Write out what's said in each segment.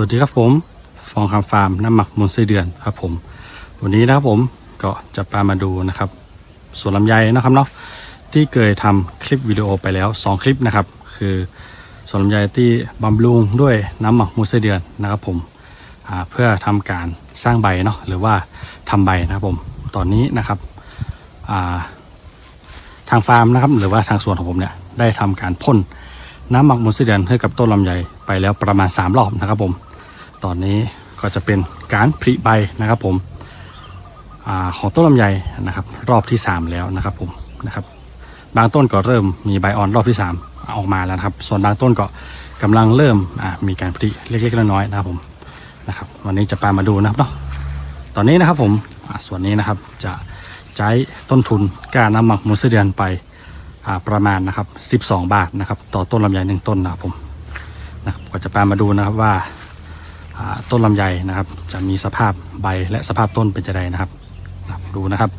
วัสดีครับผมฟองคำฟาร์มน้ำหมักมูลไส้เดือนครับผม วันนี้นะครับผมก็จะพามาดูนะครับสวนลำไยนะครับเนาะที่เคยทำคลิปวิดีโอไปแล้ว 2 คลิปนะครับ คือสวนลำไยที่บำรุงด้วยน้ำหมักมูลไส้เดือนนะครับผมเพื่อทำการสร้างใบเนาะหรือว่าทำใบนะครับผมตอนนี้นะครับาทางฟาร์มนะครับหรือว่าทางสวนของผมเนี่ยได้ทำการพ่นน้ำหมักมูลไส้เดือนให้กับต้นลำไยไปแล้วประมาณ 3 รอบนะครับผม ตอนนี้ก็จะเป็นการผลิใบนะครับผมอของต้นลำไยนะครับ รอบที่ 3 แล้วนะครับผมนะครับ บางต้นก็เริ่มมีใบอ่อนรอบที่ 3 ออกมาแล้วครับ ส่วนบางต้นก็กำลังเริ่มมีการผลิเล็กๆน้อยๆนะครับผมนะครับวันนี้จะพามาดูนะครับเนาะตอนนี้นะครับผมส่วนนี้นะครับจะใช้ต้นทุนการน้ำหมักมูลไส้เดือนไปประมาณนะครับ 12 บาทนะครับ ต่อต้นลำไยหนึ่งต้นนะครับผมนะครับก็จะพามาดูนะครับว่า ต้นลำไยนะครับ จะมีสภาพใบและสภาพต้นเป็นจะไดนะครับนะครับ ดูนะครับ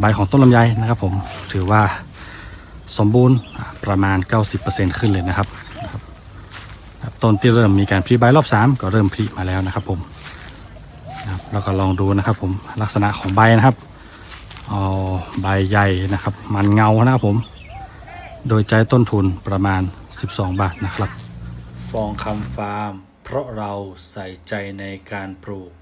ใบของต้นลำไยนะครับ ผมถือว่าสมบูรณ์ประมาณ 90%ขึ้นเลยนะครับนะครับครับต้นที่เริ่มมีการพรีใบรอบ 3 ก็เริ่มพรีมาแล้วนะครับผมแล้วก็ลองดูนะครับ ผมลักษณะของใบนะครับเอาใบใหญ่นะครับ มันเงานะครับผม โดยใช้ต้นทุนประมาณ 12 บาทนะครับ ฟองคำฟาร์ม เพราะเราใส่ใจในการปลูก